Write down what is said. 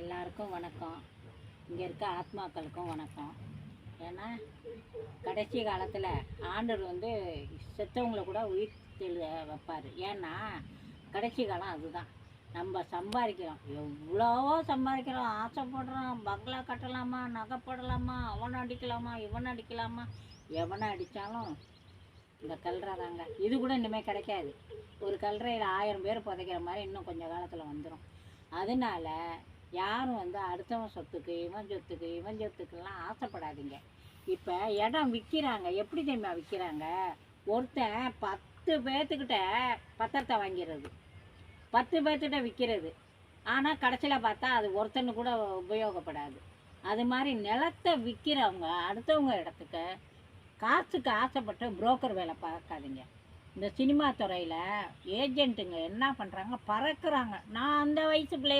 எல்லாருக்கும் வணக்கம். இங்கே இருக்க ஆத்மாக்களுக்கும் வணக்கம். ஏன்னா கடைசி காலத்தில் ஆண்டர் வந்து செத்தவங்களை கூட உயிர் தெளி வைப்பார். ஏன்னா கடைசி காலம் அதுதான். நம்ம சம்பாதிக்கிறோம். எவ்வளவோ சம்பாதிக்கிறோம். ஆசைப்படுறோம். பங்களா கட்டலாமா? நகை போடலாமா? அவனை அடிக்கலாமா? இவனை அடிக்கலாமா? எவனை அடித்தாலும் இந்த கல்றை தாங்க. இது கூட இனிமேல் கிடைக்காது. ஒரு கல்றையில் ஆயிரம் பேர் புதைக்கிற மாதிரி இன்னும் கொஞ்சம் காலத்தில் வந்துடும் அதனால யாரும் வந்து அடுத்தவன் சொத்துக்கு இவன் சொத்துக்கு இவன் சொத்துக்கெல்லாம் ஆசைப்படாதீங்க. இப்போ இடம் விற்கிறாங்க எப்படி தெரியுமா விற்கிறாங்க ஒருத்தன் பத்து பேர்த்துக்கிட்ட பத்திரத்தை வாங்கிடுறது. பத்து பேர்த்துக்கிட்ட விற்கிறது ஆனால் கடைசியில் பார்த்தா அது ஒருத்தனு கூட உபயோகப்படாது. அது மாதிரி நிலத்தை விற்கிறவங்க அடுத்தவங்க இடத்துக்கு காசுக்கு ஆசைப்பட்டு புரோக்கர் வேலை பார்க்காதீங்க. இந்த சினிமா துறையில் ஏஜென்ட்டுங்க என்ன பண்ணுறாங்க பறக்கிறாங்க. நான் அந்த வயசு பிள்ளை